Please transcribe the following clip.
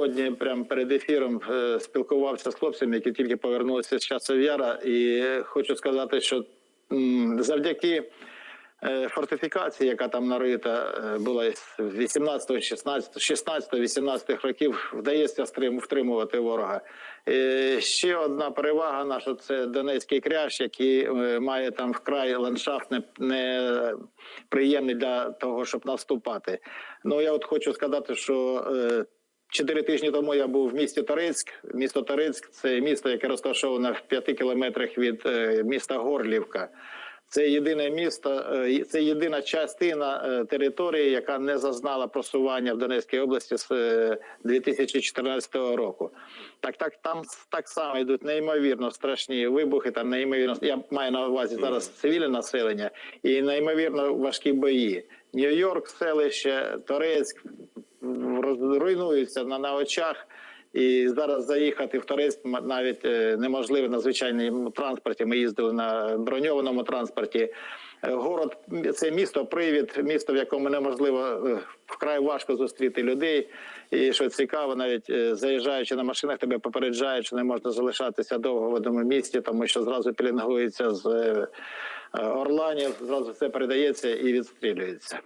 сьогодні, прямо перед ефіром, е, спілкувався з хлопцями, які тільки повернулися з часу Яра, і хочу сказати, що завдяки е, фортифікації, яка там нарита, е, була з 18, 16, 16, 18 років, вдається втримувати ворога. Е, Ще одна перевага наша це Донецький кряж, який має там вкрай ландшафт не, не для того, щоб наступати. Ну я от хочу сказати, що чотири тижні тому я був в місті Торицьк. Місто Торицьк це місто, яке розташоване в п'яти кілометрах від е, міста Горлівка. Це єдине місто, е, це єдина частина е, території, яка не зазнала просування в Донецькій області з е, 2014 року. Так, так там так само йдуть неймовірно страшні вибухи. Там неймовірно я маю на увазі зараз цивільне населення і неймовірно важкі бої. Нью-Йорк, селище, Торецьк руйнуються на, на очах. І зараз заїхати в м- навіть е, неможливо на звичайному транспорті. Ми їздили на броньованому транспорті. Е, Город це місто, привід, місто, в якому неможливо е, вкрай важко зустріти людей. І що цікаво, навіть заїжджаючи на машинах, тебе попереджають, що не можна залишатися довго в одному місті, тому що зразу пілінгується з орланів, зразу все передається і відстрілюється.